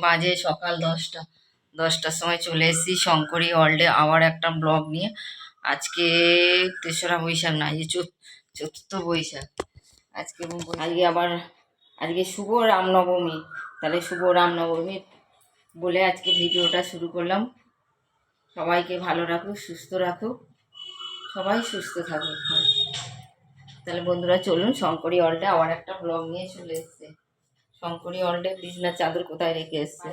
বাজে সকাল দশটা। দশটার সময় চলে এসেছি শঙ্করী ওয়ার্ল্ডে আবার একটা ব্লগ নিয়ে। আজকে তেসরা বৈশাখ না, এই চতুর্থ বৈশাখ। আজকে আজকে আবার, আজকে শুভ রামনবমী। তাহলে শুভ রামনবমী বলে আজকে ভিডিওটা শুরু করলাম। সবাইকে ভালো রাখুক, সুস্থ রাখুক। সবাই সুস্থ থাকুক। তাহলে বন্ধুরা চলুন শঙ্করী অলডে আবার একটা ব্লগ নিয়ে চলে এসছে। শঙ্করী অলডে বিছনার চাদর কোথায় রেখে এসছে?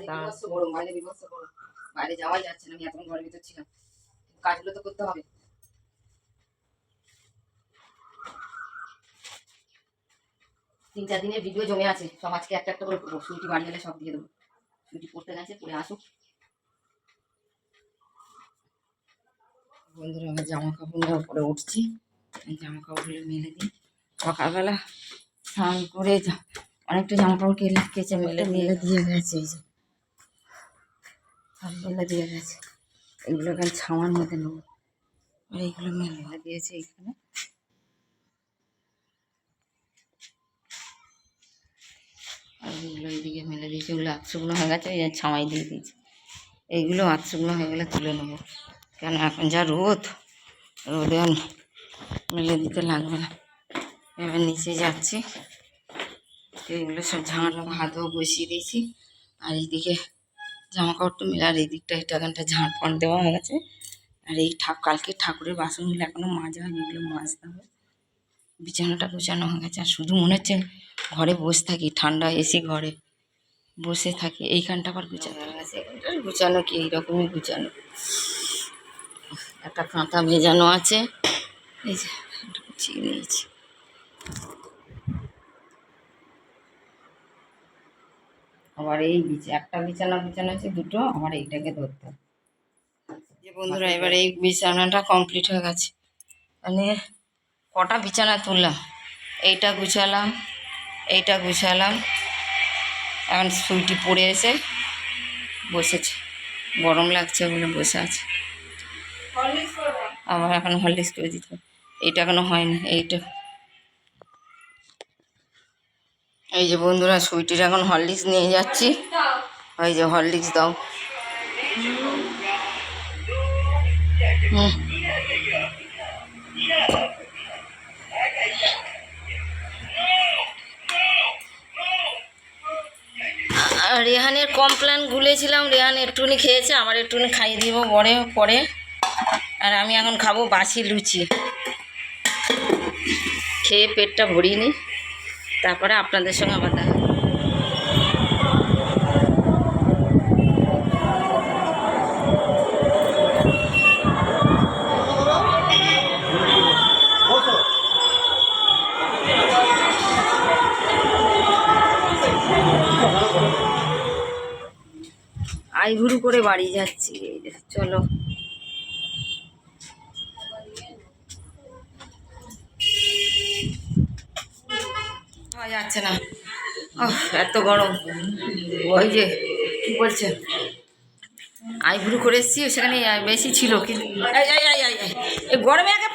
বাইরে বিভৎস গরম বাইরে যাওয়াই যাচ্ছে না আমি এতক্ষণ ঘরের ভিতর ছিলাম। কাজগুলো তো করতে হবে। তিন চার দিনের ভিডিও জমে আছে সব আজকে একটা একটা করে করব। সুইটি বাড়ি গেলে সব দিয়ে দেবো। সুইটি পড়তে গেছে পড়ে আসুক। বন্ধুরা আমার জামা কাপড়গুলো পরে উঠছি। জামা কাপড়গুলো মেলে দিই। সকালবেলা স্নান করে যা- অনেকটা জামা কাপড় কেলে কেচে মেলে মেলে দিয়ে গেছে, এই যে। সব মেলে দিয়ে গেছে। এগুলো এখানে ছাওয়ার মধ্যে নেব। আর এইগুলো মেলে দিয়েছে এখানে। আর এইগুলো এইদিকে মেলে দিয়েছে। ওগুলো আতশুকনো হয়ে গেছে যে ছাওয়াই দিয়ে দিয়েছে। এইগুলো আতশুকনো হয়ে গেলে তুলে নেব। কেন এখন যা রোদ, রোদে মেলে দিতে লাগবে না। এবার নিচে যাচ্ছি। এইগুলো সব ঝাঁটা হাতেও বসিয়ে দিয়েছি। আর এইদিকে জামা কাপড় তো মেলে আর এই দিকটা এটা এখানটা ঝাঁট ফাঁট দেওয়া হয়ে গেছে। আর এই ঠাক কালকে ঠাকুরের বাসনগুলো এখনও মাজা হয়নি এগুলো মাজতে হবে। বিছানাটা গোছানো হয়ে গেছে। আর শুধু মনে হচ্ছে ঘরে বসে থাকি, ঠান্ডা এসি ঘরে বসে থাকি। এইখানটা আবার গুছানো হয়ে গেছে। গুছানো কি? এইরকমই গুছানো। একটা কাঁথা ভেজানো আছে। এই যে নিয়েছি। আবার এই বিছ একটা বিছানা বিছানা আছে দুটো আবার এইটাকে ধরতে হবে। যে বন্ধুরা এবার এই বিছানাটা কমপ্লিট হয়ে গেছে। মানে কটা বিছানা তুললাম? এইটা গুছালাম এইটা গুছালাম এখন সুইটি পড়ে এসে বসেছে। গরম লাগছে বলে বসে আছে। আবার এখন হরলিক্স করে দিতে হবে। এইটা এখনও হয়নি এইটা এই যে বন্ধুরা সুইটির এখন হরলিক্স নিয়ে যাচ্ছি। ওই যে হরলিক্স দাও। রেহানের কমপ্লেন গুলেছিলাম রেহান একটুখানি খেয়েছে, আমার একটুখানি খাইয়ে দিব পরে পরে। আর আমি এখন খাব বাসি লুচি। খেয়ে পেটটা ভরিয়ে নিই। তারপরে আপনাদের সঙ্গে আবার দেখা। আইভুরু করে বাড়ি যাচ্ছি চলো যাচ্ছে না। এত গরম। ওই যে, কি বলছে? আইভুরু করে এসছি, সেখানে বেশি ছিল, কিন্তু গরমে আগে